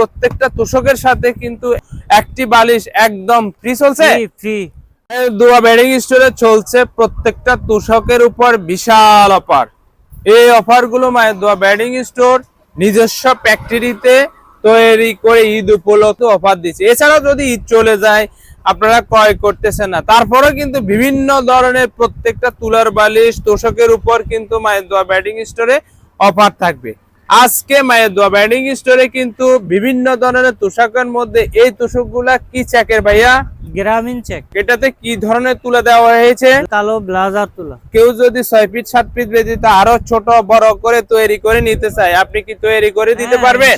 প্রত্যেকটা তোষকের সাথে কিন্তু একটি বালিশ একদম ফ্রি চলছে? ফ্রি দুয়া বেডিং স্টোরে চলছে প্রত্যেকটা তোষকের উপর বিশাল অফার। এই অফারগুলো মায়ের দোয়া বেডিং স্টোর নিজস্ব ফ্যাক্টরিতে তৈরি করে ঈদ উপলক্ষে অফার দিচ্ছে। এছাড়াও যদি ঈদ চলে যায় আপনারা ক্রয় করতেছেন না। তারপরেও কিন্তু বিভিন্ন ধরনের প্রত্যেকটা তুলার বালিশ তোষকের উপর কিন্তু মায়ের দোয়া ব্যাটিং স্টোরে অফার থাকবে। আজকে মায়ের দোয়া। ব্যান্ডিং স্টোরে কিন্তু বিভিন্ন ধরনের তোষাকের মধ্যে এই তোষকগুলা কি চাকের ভাইয়া? গ্রামীণ চেক এটাতে কি ধরনের তুলা দেওয়া হয়েছে? কালো ব্লাজার তুলা। কেউ যদি ছয় ফিট সাত ফিট ব্যতীত আরও ছোট বড় করে তৈরি করে নিতে চায় আপনি কি তৈরি করে দিতে হ্যাঁ, পারবেন?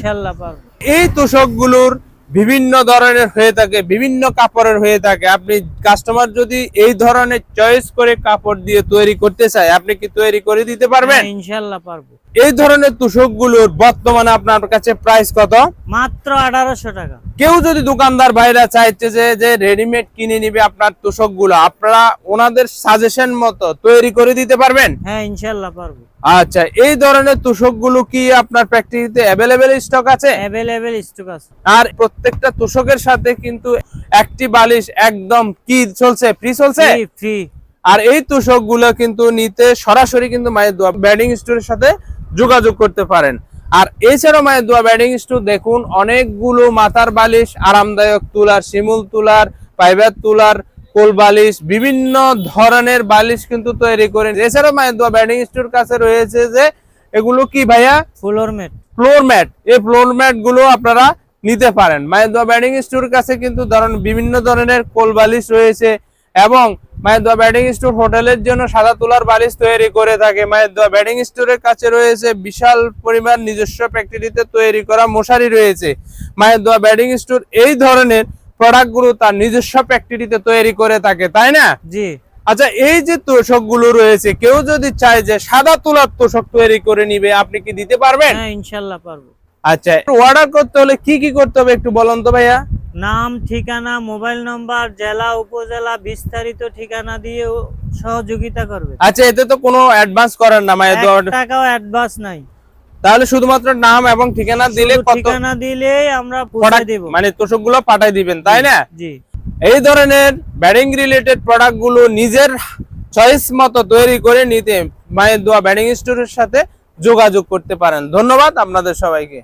এই তোষক তোষকগুলোর বিভিন্ন ধরনের হয়ে থাকে বিভিন্ন কাপড়ের হয়ে থাকে। আপনি কাস্টমার যদি এই ধরনের চয়েস করে কাপড় দিয়ে তৈরি করতে চায় আপনি কি তৈরি করে দিতে পারবেন? হ্যাঁ, ইনশাল্লাহ পারব। এই ধরনের তোষকগুলোর বর্তমানে আপনার কাছে প্রাইস কত? মাত্র আঠারোশো টাকা। কেউ যদি দোকানদার ভাইরা চাইছে যে যে রেডিমেড কিনে নিবে আপনার তোষকগুলো আপনারা ওনাদের সাজেশন মতো তৈরি করে দিতে পারবেন? হ্যাঁ ইনশাল্লাহ পারব। আচ্ছা এই ধরনের তোষকগুলো কি আপনার ফ্যাক্টরিতে অ্যাভেলেবেল স্টক আছে? অ্যাভেলেবেল স্টক আছে। আর প্রত্যেকটা তোষকের সাথে কিন্তু একটি বালিশ একদম কি চলছে? ফ্রি চলছে? ফ্রি আর এই তোষকগুলো কিন্তু নিতে সরাসরি কিন্তু মায়ের দোয়া ব্যাডিং স্টোরের সাথে যোগাযোগ করতে পারেন। আর এছাড়াও মায়ের দোয়া ব্যাডিং স্টোর দেখুন অনেকগুলো মাথার বালিশ আরামদায়ক তুলার শিমুল তুলার পাইবার তুলার কোল বালিশ বিভিন্ন ধরনের বালিশ কিন্তু তৈরি করে এছাড়াও মায়ের ব্যাডিং স্টোর কাছে রয়েছে যে এগুলো কি ভাইয়া? ফ্লোর ম্যাট ফ্লোর ম্যাট এই ফ্লোর ম্যাটগুলো আপনারা নিতে পারেন। মায়ের ব্যাটিং স্টোর কাছে কিন্তু ধরেন বিভিন্ন ধরনের কোল বালিশ রয়েছে এবং মায়ের দোয়া ব্যাটিং স্টোর হোটেলের জন্য সাদা তুলার বালিশ তৈরি করে থাকে। মায়ের দোয়া ব্যাটিং স্টোরের কাছে রয়েছে বিশাল পরিমাণ নিজস্ব ফ্যাক্টরিতে তৈরি করা মশারি রয়েছে। মায়ের দোয়া ব্যাটিং স্টোর এই ধরনের প্রোডাক্টগুলো তার নিজস্ব ফ্যাক্টরিতে তৈরি করে থাকে তাই না? জি। আচ্ছা এই যে তোষকগুলো রয়েছে কেউ যদি চায় যে সাদা তুলার তোষক তৈরি করে নিবে আপনি কি দিতে পারবেন? হ্যাঁ ইনশাল্লাহ পারব। আচ্ছা অর্ডার করতে হলে কি কি করতে হবে একটু বলুন তো ভাইয়া? নাম ঠিকানা মোবাইল নম্বর জেলা উপজেলা বিস্তারিত ঠিকানা দিয়ে সহযোগিতা করবে। আচ্ছা এতে তো কোনো অ্যাডভান্স করেন না মায়ের টাকাও অ্যাডভান্স নাই। তাহলে শুধুমাত্র নাম এবং ঠিকানা দিলে ঠিকানা দিলে আমরা দেব। মানে তোষকগুলো পাঠাই দিবেন তাই না? জি। এই ধরনের ব্যাটিং রিলেটেড প্রোডাক্টগুলো নিজের চয়েস মতো তৈরি করে নিতে মায়ের দোয়া ব্যাটিং স্টোরের সাথে যোগাযোগ করতে পারেন। ধন্যবাদ আপনাদের সবাইকে।